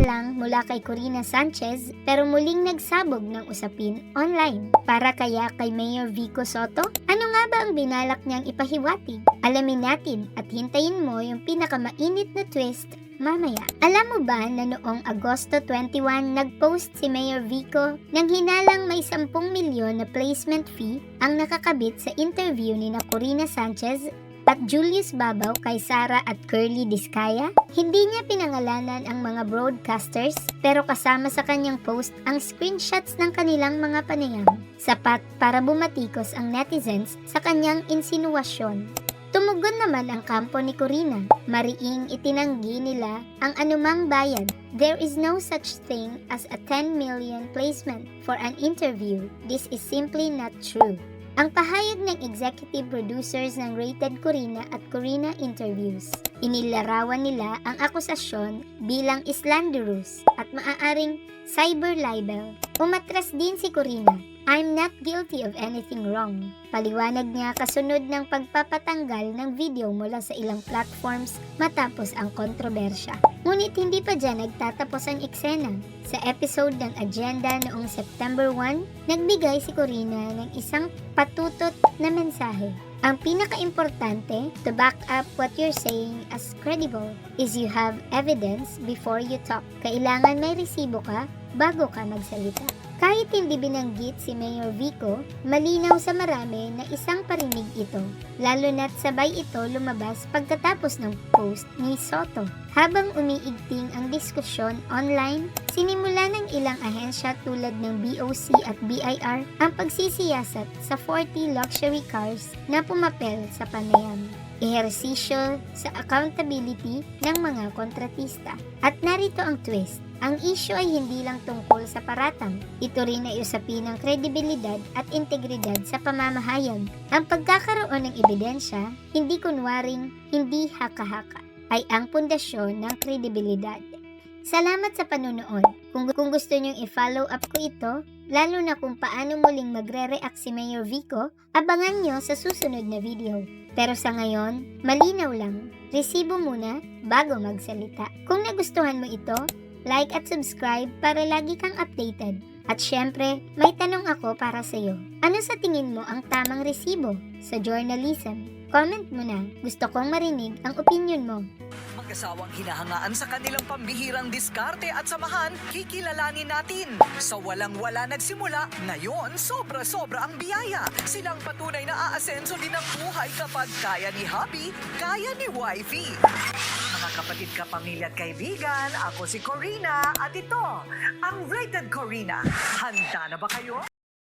lang mula kay Corina Sanchez pero muling nagsabog ng usapin online. Para kaya kay Mayor Vico Soto? Ano nga ba ang binalak niyang ipahiwatig? Alamin natin at hintayin mo yung pinakamainit na twist mamaya. Alam mo ba na noong Agosto 21, nag-post si Mayor Vico nang hinalang may 10 milyon na placement fee ang nakakabit sa interview ni na Corina Sanchez at Julius Babaw kay Sara at Curly Discaya? Hindi niya pinangalanan ang mga broadcasters pero kasama sa kanyang post ang screenshots ng kanilang mga panayam. Sapat para bumatikos ang netizens sa kanyang insinuasyon. Tumugon naman ang kampo ni Corina. Mariing itinanggi nila ang anumang bayad. There is no such thing as a 10 million placement for an interview. This is simply not true. Ang pahayag ng executive producers ng Rated Corina at Corina Interviews. Inilarawan nila ang akusasyon bilang slanderous at maaaring cyber libel. Umatras din si Corina. I'm not guilty of anything wrong. Paliwanag niya kasunod ng pagpapatanggal ng video mula sa ilang platforms matapos ang kontrobersya. Ngunit hindi pa dyan nagtatapos ang eksena. Sa episode ng Agenda noong September 1, nagbigay si Corina ng isang patutot na mensahe. Ang pinaka-importante to back up what you're saying as credible is you have evidence before you talk. Kailangan may resibo ka bago ka magsalita. Kahit hindi binanggit si Mayor Vico, malinaw sa marami na isang parinig ito, lalo na't sabay ito lumabas pagkatapos ng post ni Soto. Habang umiigting ang diskusyon online, sinimula ng ilang ahensya tulad ng BOC at BIR ang pagsisiyasat sa 40 luxury cars na pumapel sa panayam ehersisyo sa accountability ng mga kontratista. At narito ang twist. Ang issue ay hindi lang tungkol sa paratang. Ito rin ay usapin ng kredibilidad at integridad sa pamamahayag. Ang pagkakaroon ng ebidensya, hindi kunwaring hindi haka-haka, ay ang pundasyon ng kredibilidad. Salamat sa panunood. Kung, kung gusto nyong i-follow up ko ito, lalo na kung paano muling magre-react si Mayor Vico, abangan nyo sa susunod na video. Pero sa ngayon, malinaw lang, resibo muna bago magsalita. Kung nagustuhan mo ito, like at subscribe para lagi kang updated. At syempre, may tanong ako para sa iyo. Ano sa tingin mo ang tamang resibo sa journalism? Comment mo na. Gusto kong marinig ang opinion mo. Mag-asawang hinahangaan sa kanilang pambihirang diskarte at samahan, kikilalanin natin. Sa walang-wala nagsimula, ngayon sobra-sobra ang biyaya. Silang patunay na aasenso din ang buhay kapag kaya ni hubby, kaya ni wifey. Kapatid ka, pamilya at kaibigan, ako si Corina at ito, ang Rated Corina. Handa na ba kayo?